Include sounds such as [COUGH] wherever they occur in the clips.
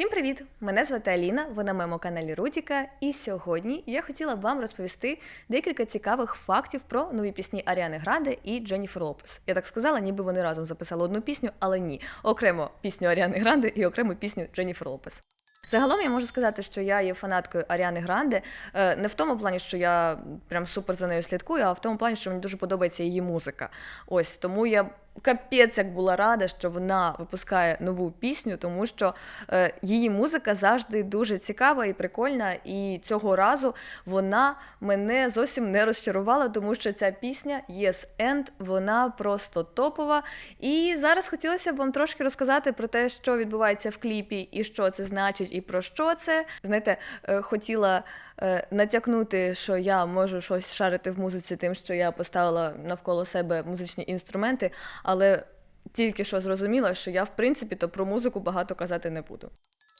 Всім привіт! Мене звати Аліна, ви на моєму каналі Рудіка. І сьогодні я хотіла б вам розповісти декілька цікавих фактів про нові пісні Аріани Гранде і Дженніфер Лопес. Я так сказала, ніби вони разом записали одну пісню, але ні. Окремо пісню Аріани Гранде і окремо пісню Дженніфер Лопес. Загалом я можу сказати, що я є фанаткою Аріани Гранде. Е, Не в тому плані, що я прям супер за нею слідкую, а в тому плані, що мені дуже подобається її музика. Ось тому я капець як була рада, що вона випускає нову пісню, тому що е, її музика завжди дуже цікава і прикольна. І цього разу вона мене зовсім не розчарувала, тому що ця пісня Yes and, вона просто топова. І зараз хотілося б вам трошки розказати про те, що відбувається в кліпі, і що це значить, і про що це. Знаєте, е, хотіла е, натякнути, що я можу щось шарити в музиці, тим, що я поставила навколо себе музичні інструменти, але тільки що зрозуміла, що я в принципі то про музику багато казати не буду.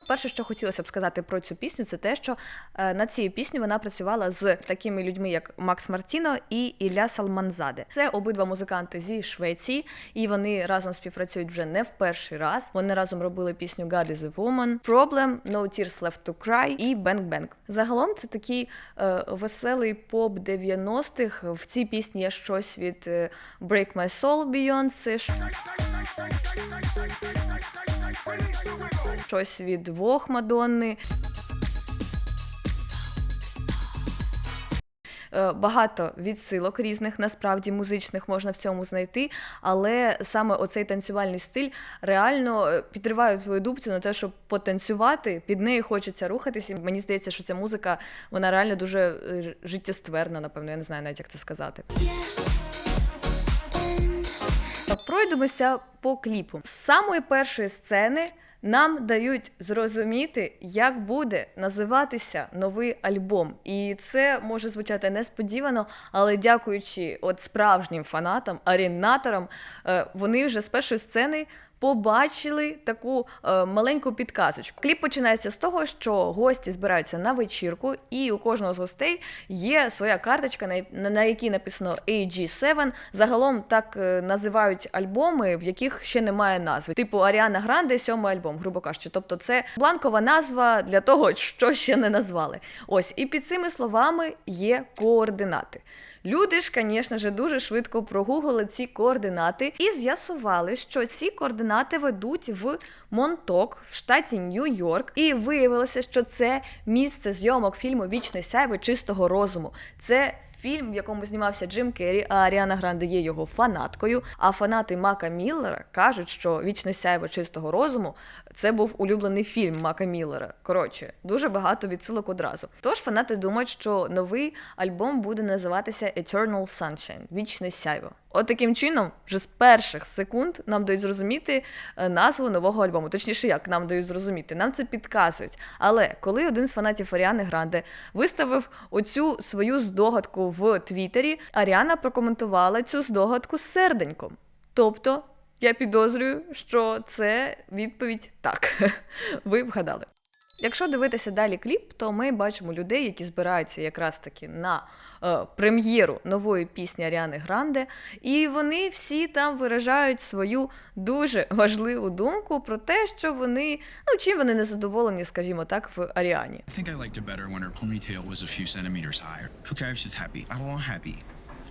Перше, що хотілося б сказати про цю пісню, це те, що е, над цією піснею вона працювала з такими людьми, як Макс Мартіно і Ілля Салманзаде. Це обидва музиканти зі Швеції, і вони разом співпрацюють вже не в перший раз. Вони разом робили пісню God is a Woman, Problem, No Tears Left to Cry і Bang Bang. Загалом це такий е, веселий поп 90-х. В цій пісні є щось від е, Break My Soul Beyoncé, щось від Вог Мадонни. Е, Багато відсилок різних, насправді музичних можна в цьому знайти, але саме оцей танцювальний стиль реально е, підриває твою дубцю на те, щоб потанцювати, під нею хочеться рухатися. Мені здається, що ця музика вона реально дуже е, життєстверна, напевно, я не знаю навіть як це сказати. Так, Пройдемося по кліпу. З самої першої сцени нам дають зрозуміти, як буде називатися новий альбом. І це може звучати несподівано, але дякуючи от справжнім фанатам, арінаторам, е, вони вже з першої сцени. Побачили таку е, маленьку підказочку. Кліп починається з того, що гості збираються на вечірку, і у кожного з гостей є своя карточка, на, на, якій написано AG7. Загалом так е, називають альбоми, в яких ще немає назви. Типу Аріана Гранде, сьомий альбом, грубо кажучи. Тобто, це бланкова назва для того, [LAUGHS] що ще не назвали. Ось, і під цими словами є координати. Люди ж, звісно ж, дуже швидко прогуглили ці координати і з'ясували, що ці координати ведуть в Монток в штаті Нью-Йорк. І виявилося, що це місце зйомок фільму Вічне сяйво чистого розуму. Це Фільм, в якому знімався Джим Керрі, а Аріана Гранде є його фанаткою. А фанати Мака Міллера кажуть, що Вічне сяйво чистого розуму це був улюблений фільм Мака Міллера. Коротше, дуже багато відсилок одразу. Тож фанати думають, що новий альбом буде називатися Eternal Sunshine Вічне сяйво. От таким чином, вже з перших секунд нам дають зрозуміти е, назву нового альбому. Точніше, як нам дають зрозуміти, нам це підказують. Але коли один з фанатів Аріани Гранде виставив оцю свою здогадку в Твіттері, Аріана прокоментувала цю здогадку з серденьком. Тобто, я підозрюю, що це відповідь так. [LAUGHS] Ви вгадали. Якщо дивитися далі кліп, то ми бачимо людей, які збираються якраз таки на е, прем'єру нової пісні Аріани Гранде, і вони всі там виражають свою дуже важливу думку про те, що вони, ну чим вони не задоволені, скажімо так, в Аріані. I think I liked it better when her ponytail was a few centimeters higher. Who cares? She's happy. I don't want happy.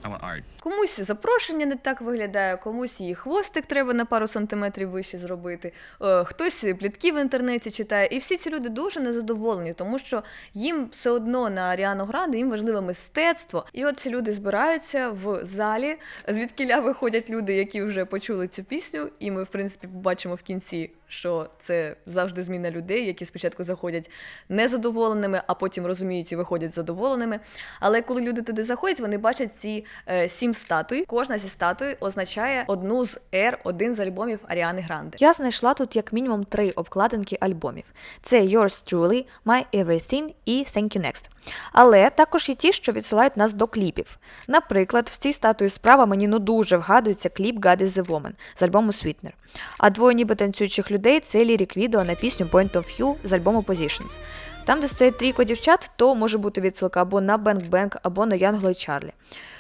Art. Комусь запрошення не так виглядає, комусь її хвостик треба на пару сантиметрів вище зробити. е, Хтось плітки в інтернеті читає. І всі ці люди дуже незадоволені, тому що їм все одно на Аріану Гранде їм важливе мистецтво. І от ці люди збираються в залі, звідкіля виходять люди, які вже почули цю пісню, і ми, в принципі, побачимо в кінці. Що це завжди зміна людей, які спочатку заходять незадоволеними, а потім розуміють і виходять задоволеними. Але коли люди туди заходять, вони бачать ці е, сім статуй. Кожна зі статуй означає одну з ер, один з альбомів Аріани Гранде. Я знайшла тут як мінімум три обкладинки альбомів: це Yours Truly, My Everything і Thank You Next. Але також є ті, що відсилають нас до кліпів. Наприклад, в цій статуї справа мені ну дуже вгадується кліп God is a Woman з альбому Sweetener. А двоє ніби танцюючих людей це лірік відео на пісню Point of View з альбому Positions. Там, де стоять трійко дівчат, то може бути відсилка або на Bang Bang, або на Янгла і Чарлі.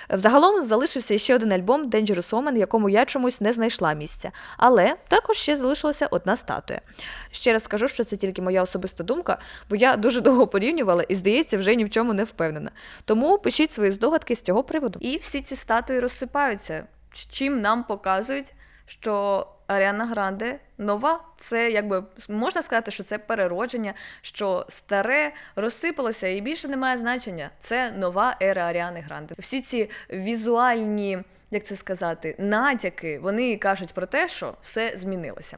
Взагалом залишився ще один альбом Dangerous Woman, якому я чомусь не знайшла місця. Але також ще залишилася одна статуя. Ще раз скажу, що це тільки моя особиста думка, бо я дуже довго порівнювала і, здається, вже ні в чому не впевнена. Тому пишіть свої здогадки з цього приводу. І всі ці статуї розсипаються, чим нам показують, що Аріана Гранде нова. Це якби можна сказати, що це переродження, що старе розсипалося і більше не має значення. Це нова ера Аріани Гранде. Всі ці візуальні, як це сказати, натяки, вони кажуть про те, що все змінилося.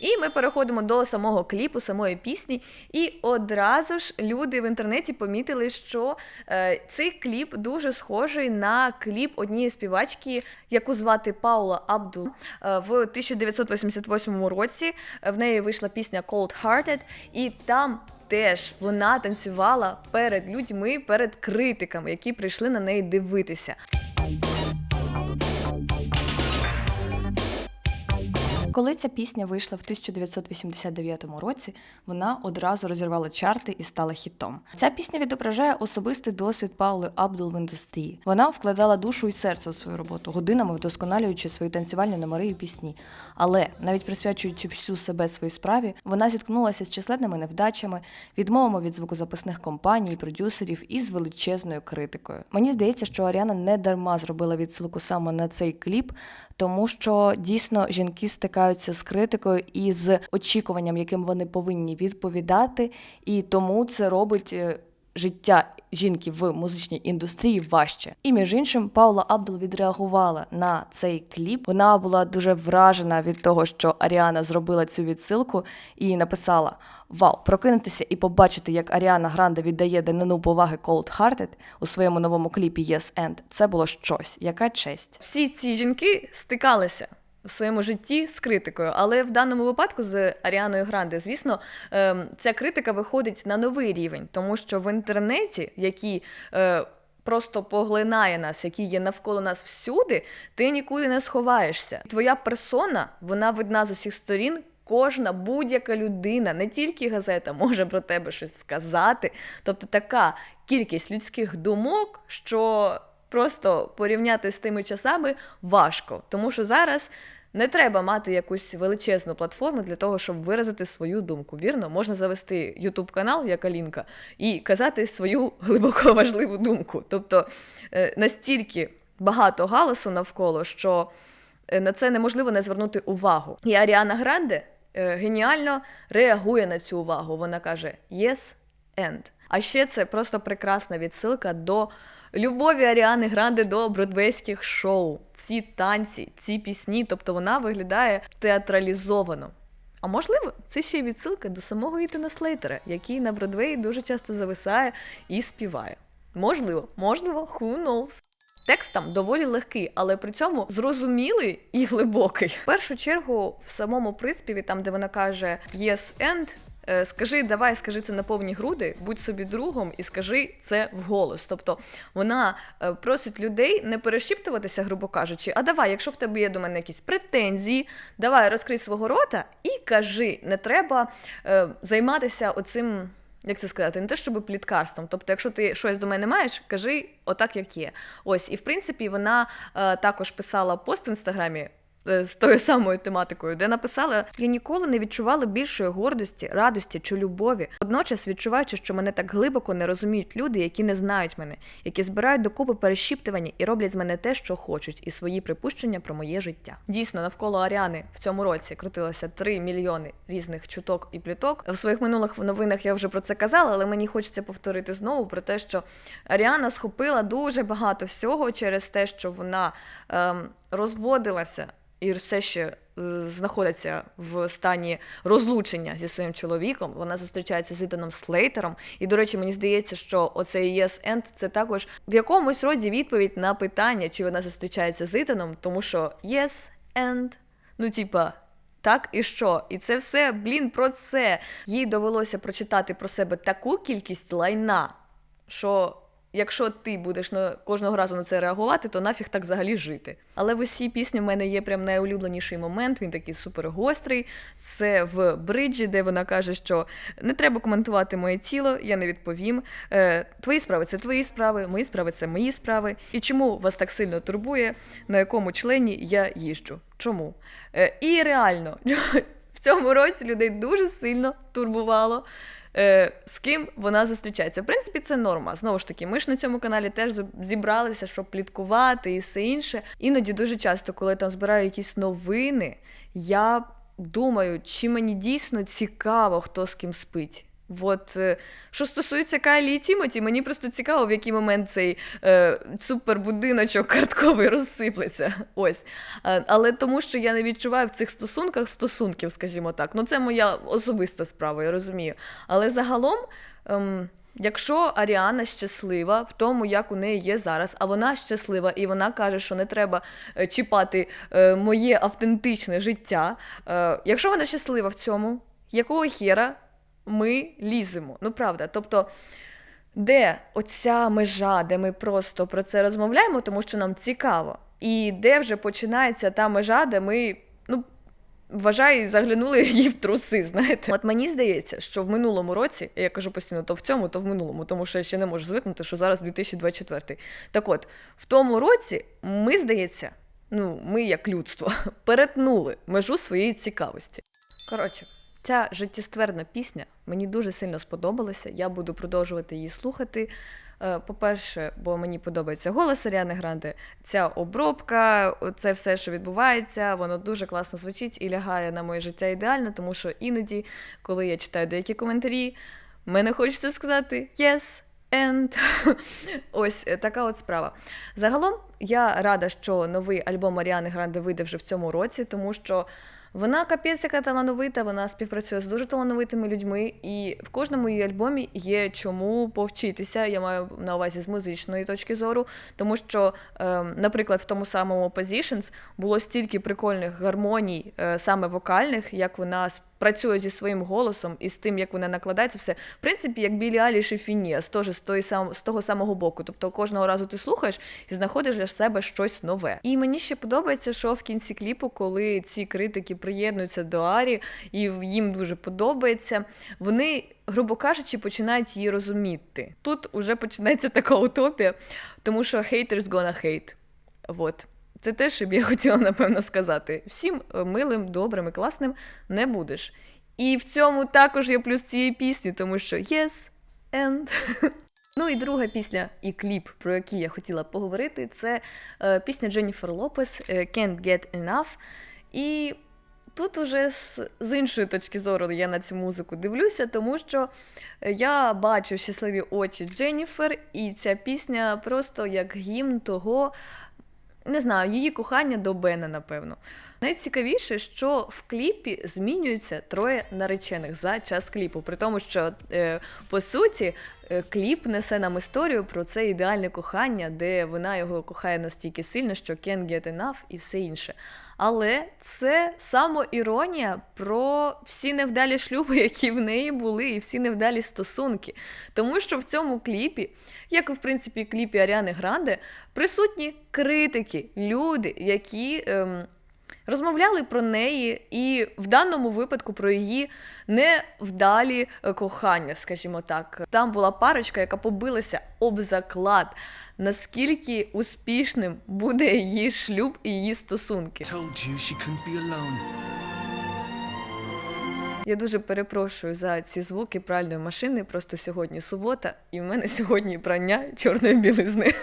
І ми переходимо до самого кліпу, самої пісні, і одразу ж люди в інтернеті помітили, що е, цей кліп дуже схожий на кліп однієї співачки, яку звати Паула Абдул. Е, в 1988 році в неї вийшла пісня Cold Hearted, і там. Теж вона танцювала перед людьми, перед критиками, які прийшли на неї дивитися. Коли ця пісня вийшла в 1989 році, вона одразу розірвала чарти і стала хітом. Ця пісня відображає особистий досвід Паули Абдул в індустрії. Вона вкладала душу і серце у свою роботу, годинами вдосконалюючи свої танцювальні номери і пісні. Але навіть присвячуючи всю себе своїй справі, вона зіткнулася з численними невдачами, відмовами від звукозаписних компаній, продюсерів і з величезною критикою. Мені здається, що Аріана не дарма зробила відсилку саме на цей кліп, тому що дійсно жінки стикаються з критикою і з очікуванням, яким вони повинні відповідати, і тому це робить. е, Життя жінки в музичній індустрії важче. І між іншим, Паула Абдул відреагувала на цей кліп. Вона була дуже вражена від того, що Аріана зробила цю відсилку, і написала: Вау, прокинутися і побачити, як Аріана Гранде віддає данину поваги Cold Hearted у своєму новому кліпі Yes End. Це було щось. Яка честь. Всі ці жінки стикалися. В своєму житті з критикою, але в даному випадку з Аріаною Гранде, звісно, ем, ця критика виходить на новий рівень, тому що в інтернеті, який е, просто поглинає нас, який є навколо нас всюди, ти нікуди не сховаєшся. Твоя персона, вона видна з усіх сторін. Кожна будь-яка людина, не тільки газета, може про тебе щось сказати. Тобто така кількість людських думок, що просто порівняти з тими часами важко, тому що зараз не треба мати якусь величезну платформу для того, щоб виразити свою думку. Вірно, можна завести Ютуб канал, як Алінка, і казати свою глибоко [LAUGHS] важливу думку. Тобто е, настільки багато галасу навколо, що е, на це неможливо не звернути увагу. І Аріана Гранде е, геніально реагує на цю увагу. Вона каже «Yes and». А ще це просто прекрасна відсилка до любові Аріани Гранде до бродвейських шоу. Ці танці, ці пісні, тобто вона виглядає театралізовано. А можливо, це ще й відсилка до самого Ітана Слейтера, який на Бродвеї дуже часто зависає і співає. Можливо, можливо, who knows. Текст там доволі легкий, але при цьому зрозумілий і глибокий. В першу чергу, в самому приспіві, там де вона каже «Yes and», Скажи, давай, скажи це на повні груди, будь собі другом і скажи це вголос. Тобто вона е, просить людей не перешіптуватися, грубо кажучи, а давай, якщо в тебе є до мене якісь претензії, давай розкрий свого рота і кажи, не треба е, займатися оцим. Як це сказати, не те, щоб пліткарством. Тобто, якщо ти щось до мене маєш, кажи отак, як є. Ось, і в принципі, вона е, також писала пост в інстаграмі. Е, З тою самою тематикою, де написала: я ніколи не відчувала більшої гордості, радості чи любові. Водночас відчуваючи, що мене так глибоко не розуміють люди, які не знають мене, які збирають докупи перешіптування і роблять з мене те, що хочуть, і свої припущення про моє життя. Дійсно, навколо Аріани в цьому році крутилося 3 мільйони різних чуток і пліток. В своїх минулих новинах я вже про це казала, але мені хочеться повторити знову про те, що Аріана схопила дуже багато всього через те, що вона ем, розводилася і все ще е, знаходиться в стані розлучення зі своїм чоловіком. Вона зустрічається з Ітаном Слейтером. І, до речі, мені здається, що оцей yes and це також в якомусь роді відповідь на питання, чи вона зустрічається з Ітаном, тому що yes and, ну типа. Так і що? І це все, блін, про це. Їй довелося прочитати про себе таку кількість лайна, що Якщо ти будеш на кожного разу на це реагувати, то нафіг так взагалі жити. Але в усій пісні в мене є прям найулюбленіший момент. Він такий супер гострий. Це в бриджі, де вона каже, що не треба коментувати моє тіло, я не відповім. Е, твої справи це твої справи, мої справи це мої справи. І чому вас так сильно турбує, на якому члені я їжджу? Чому? Е, і реально, [LAUGHS] в цьому році людей дуже сильно турбувало. Е, з ким вона зустрічається. В принципі, це норма. Знову ж таки, ми ж на цьому каналі теж зібралися, щоб пліткувати і все інше. Іноді дуже часто, коли там збираю якісь новини, я думаю, чи мені дійсно цікаво, хто з ким спить. От е, що стосується Кайлі і Тімоті, мені просто цікаво, в який момент цей е, супербудиночок картковий розсиплеться. [LAUGHS] Ось. Е, але тому, що я не відчуваю в цих стосунках стосунків, скажімо так. Ну, це моя особиста справа, я розумію. Але загалом. Ем, Якщо Аріана щаслива в тому, як у неї є зараз, а вона щаслива, і вона каже, що не треба е, чіпати е, моє автентичне життя. Е, якщо вона щаслива в цьому, якого хера ми ліземо? Ну правда, тобто. Де оця межа, де ми просто про це розмовляємо, тому що нам цікаво, і де вже починається та межа, де ми, ну, вважаю, заглянули її в труси, знаєте. От мені здається, що в минулому році, я кажу постійно, то в цьому, то в минулому, тому що я ще не можу звикнути, що зараз 2024. Так от, в тому році ми, здається, ну, ми як людство [LAUGHS] перетнули межу своєї цікавості. Коротше, ця життєстверна пісня мені дуже сильно сподобалася. Я буду продовжувати її слухати. Е, По-перше, бо мені подобається голос Аріани Гранде, ця обробка, це все, що відбувається, воно дуже класно звучить і лягає на моє життя ідеально, тому що іноді, коли я читаю деякі коментарі, мене хочеться сказати yes. And [LAUGHS] ось е, така от справа. Загалом я рада, що новий альбом Аріани Гранде вийде вже в цьому році, тому що вона капець яка талановита, вона співпрацює з дуже талановитими людьми, і в кожному її альбомі є чому повчитися. Я маю на увазі з музичної точки зору, тому що, е, наприклад, в тому самому Positions було стільки прикольних гармоній, е, саме вокальних, як вона с- працює зі своїм голосом і з тим, як вона накладається, все в принципі, як Білі Аліш і Фініас, теж з, тої сам, з того самого боку. Тобто кожного разу ти слухаєш і знаходиш для себе щось нове. І мені ще подобається, що в кінці кліпу, коли ці критики приєднуються до Арі, і їм дуже подобається, вони. Грубо кажучи, починають її розуміти. Тут уже починається [LAUGHS] така утопія, тому що haters gonna hate. Вот. Це те, що б я [LAUGHS] хотіла, напевно, сказати. Всім е, милим, добрим і класним не будеш. І в цьому також є плюс цієї пісні, тому що yes and. [LAUGHS] Ну і друга пісня і кліп, про який я хотіла поговорити, це е, пісня Дженніфер Лопес е, Can't Get Enough. І тут уже з, з іншої точки зору я на цю музику дивлюся, тому що е, я бачу щасливі очі Дженніфер, і ця пісня просто як гімн того, не знаю, її кохання до Бена, напевно. Найцікавіше, що в кліпі змінюються троє наречених за час кліпу. При тому, що е, по суті е, кліп несе нам історію про це ідеальне кохання, де вона його кохає настільки сильно, що can't get enough і все інше. Але це самоіронія про всі невдалі шлюби, які в неї були, і всі невдалі стосунки. Тому що в цьому кліпі, як і в принципі кліпі Аріани Гранде, присутні критики, люди, які. Ем, Розмовляли про неї і в даному випадку про її невдалі е, кохання, скажімо так. Там була парочка, яка побилася об заклад, наскільки успішним буде її шлюб і її стосунки. Я дуже перепрошую за ці звуки пральної машини. Просто сьогодні субота, і в мене сьогодні прання чорної білизни.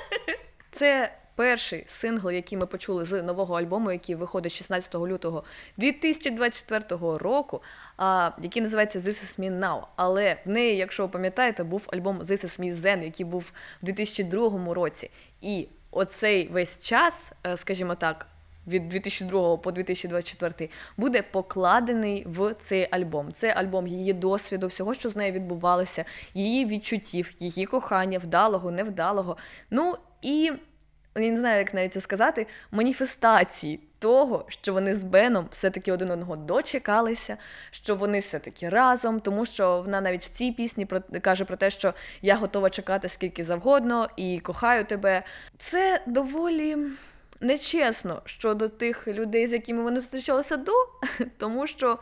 [LAUGHS] Це перший сингл, який ми почули з нового альбому, який виходить 16 лютого 2024 року, а, який називається This Is Me Now. Але в неї, якщо ви пам'ятаєте, був альбом This Is Me Then, який був в 2002 році. І оцей весь час, е, скажімо так, від 2002 по 2024 буде покладений в цей альбом. Це альбом її досвіду, всього, що з нею відбувалося, її відчуттів, її кохання, вдалого, невдалого. Ну і я не знаю, як навіть це сказати, маніфестації того, що вони з Беном все-таки один одного дочекалися, що вони все-таки разом, тому що вона навіть в цій пісні про, каже про те, що я готова чекати скільки завгодно і кохаю тебе. Це доволі. Нечесно щодо тих людей, з якими вони зустрічалися до, [LAUGHS] тому що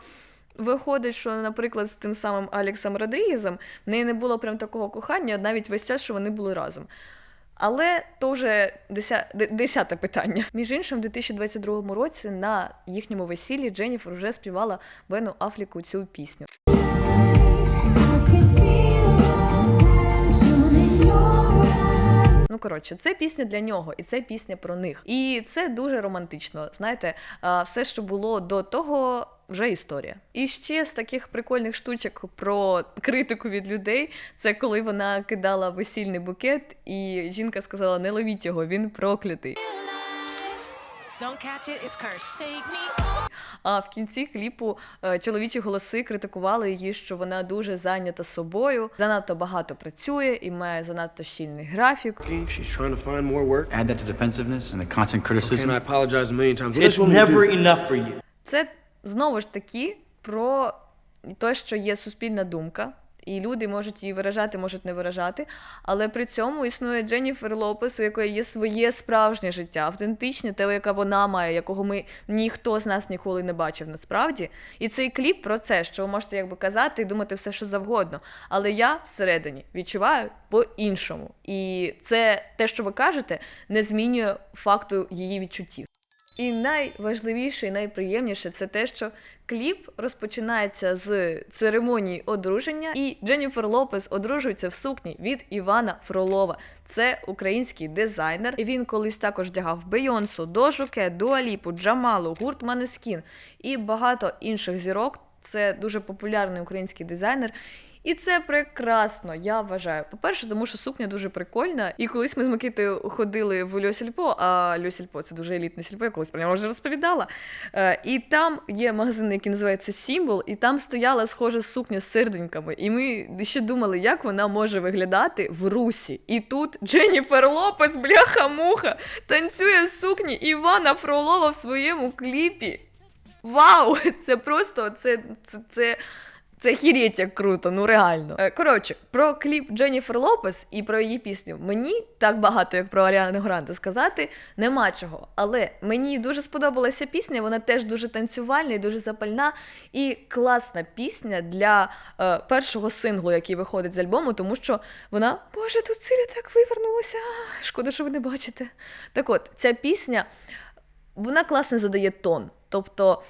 виходить, що, наприклад, з тим самим Алексом Родрігезом в неї не було прям такого кохання, навіть весь час, що вони були разом. Але то вже деся- десяте питання. Між іншим, у 2022 році на їхньому весіллі Дженніфер вже співала Бену Афліку цю пісню. Ну коротше, це пісня для нього, і це пісня про них. І це дуже романтично. Знаєте, все, що було до того. Вже історія. І ще з таких прикольних штучок про критику від людей, це коли вона кидала весільний букет, і жінка сказала: не ловіть його, він проклятий. Don't catch it, it's cursed. А в кінці кліпу е, чоловічі голоси критикували її, що вона дуже зайнята собою, занадто багато працює і має занадто щільний графік. She's trying to find more work. Add that to defensiveness and the constant And criticism. I apologized a million times. It's else you want me to never enough for you. Це знову ж таки про те, що є суспільна думка. І люди можуть її виражати, можуть не виражати, але при цьому існує Дженніфер Лопес, у якої є своє справжнє життя, автентичне, те, яке вона має, якого ми ніхто з нас ніколи не бачив насправді. І цей кліп про це, що ви можете якби казати і думати все, що завгодно. Але я всередині відчуваю по-іншому. І це те, що ви кажете, не змінює факту її відчуттів. І найважливіше і найприємніше це те, що кліп розпочинається з церемонії одруження, і Дженніфер Лопес одружується в сукні від Івана Фролова. Це український дизайнер. Він колись також вдягав Бейонсу, Дожуке, Дуаліпу, Джамалу, гурт Манескін і багато інших зірок. Це дуже популярний український дизайнер. І це прекрасно, я вважаю. По-перше, тому що сукня дуже прикольна. І колись ми з Микитою ходили в Льосільпо, а Льосільпо це дуже елітне сільпо, я колись про нього вже розповідала. Е, і там є магазин, який називається Сімвол, і там стояла схожа сукня з серденьками. І ми ще думали, як вона може виглядати в русі. І тут Дженніфер Лопес, бляха-муха, танцює з сукні Івана Фролова в своєму кліпі. Вау! [LAUGHS] Це просто це, це, це, це хірєть як круто, ну реально. Е, Коротше, про кліп Дженніфер Лопес і про її пісню мені так багато, як про Аріану Гранде сказати, нема чого. Але мені дуже сподобалася пісня, вона теж дуже танцювальна і дуже запальна. І класна пісня для е, першого синглу, який виходить з альбому, тому що вона, Боже, тут Сирі так вивернулася. Шкода, що ви не бачите. Так от, ця пісня вона класно задає тон. Тобто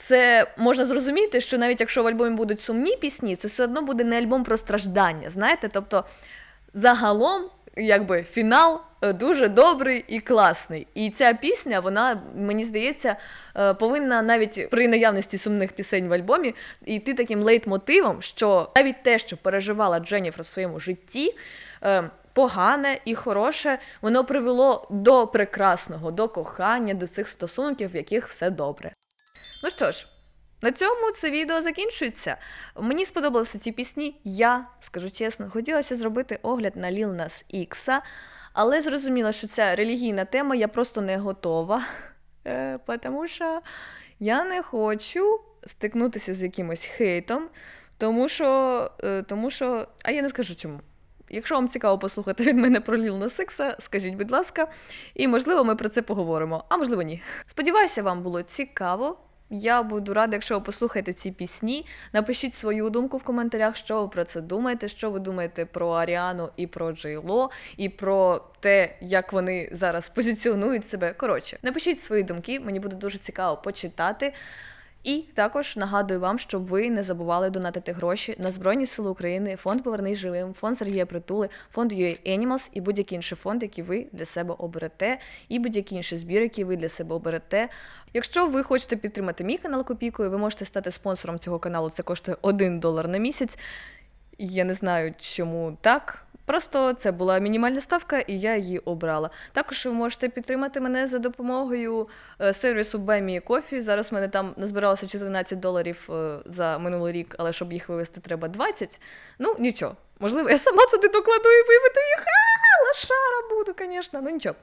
це можна зрозуміти, що навіть якщо в альбомі будуть сумні пісні, це все одно буде не альбом про страждання. Знаєте, тобто загалом, якби фінал е, дуже добрий і класний. І ця пісня, вона, мені здається, е, повинна навіть при наявності сумних пісень в альбомі йти таким лейтмотивом, що навіть те, що переживала Дженніфер в своєму житті. е, Погане і хороше, воно привело до прекрасного, до кохання, до цих стосунків, в яких все добре. Ну що ж, на цьому це відео закінчується. Мені сподобалися ці пісні. Я скажу чесно, хотіла ще зробити огляд на Lil Nas X, але зрозуміла, що ця релігійна тема я просто не готова. [LAUGHS] Е, тому що я не хочу стикнутися з якимось хейтом, тому що, е, тому що. А я не скажу чому. Якщо вам цікаво послухати від мене про Ліл Нас скажіть, будь ласка, і можливо ми про це поговоримо, а можливо ні. Сподіваюся, вам було цікаво. Я буду рада, якщо ви послухаєте ці пісні. Напишіть свою думку в коментарях, що ви про це думаєте, що ви думаєте про Аріану і про Джейло, і про те, як вони зараз позиціонують себе. Коротше, напишіть свої думки, мені буде дуже цікаво почитати. І також нагадую вам, щоб ви не забували донатити гроші на Збройні Сили України, фонд Повернись живим, фонд Сергія Притули, фонд UA Animals і будь-який інший фонд, який ви для себе оберете, і будь-який інший збір, який ви для себе оберете. Якщо ви хочете підтримати мій канал копійкою, ви можете стати спонсором цього каналу. Це коштує 1 долар на місяць. Я не знаю, чому так. Просто це була мінімальна ставка, і я її обрала. Також ви можете підтримати мене за допомогою е, сервісу Me Coffee. Зараз в мене там назбиралося 14 доларів е, за минулий рік, але щоб їх вивести, треба 20. Ну, нічого. Можливо, я сама туди докладу і виведу їх. А, буду, звісно, ну нічого.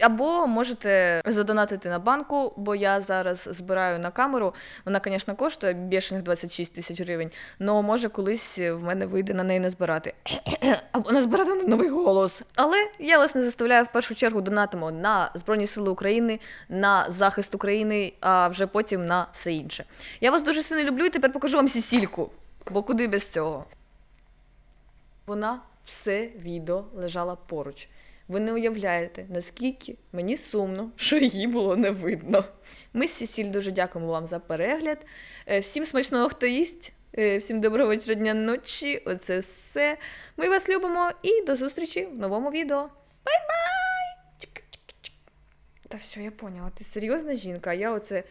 Або можете задонатити на банку, бо я зараз збираю на камеру. Вона, звісно, коштує бішених 26 тисяч гривень, але може колись в мене вийде на неї не збирати. [CLEARS THROAT] або не збирати на новий голос. Але я вас не заставляю в першу чергу донатимо на Збройні Сили України, на захист України, а вже потім на все інше. Я вас дуже сильно люблю і тепер покажу вам сісільку, бо куди без цього. Вона все відео лежала поруч. Ви не уявляєте, наскільки мені сумно, що її було не видно. Ми з Сісіль дуже дякуємо вам за перегляд. Е, Всім смачного, хто їсть. Е, Всім доброго вечора, дня, ночі. Оце все. Ми вас любимо і до зустрічі в новому відео. Бай-бай! Та все, я поняла. Ти серйозна жінка, а я оце.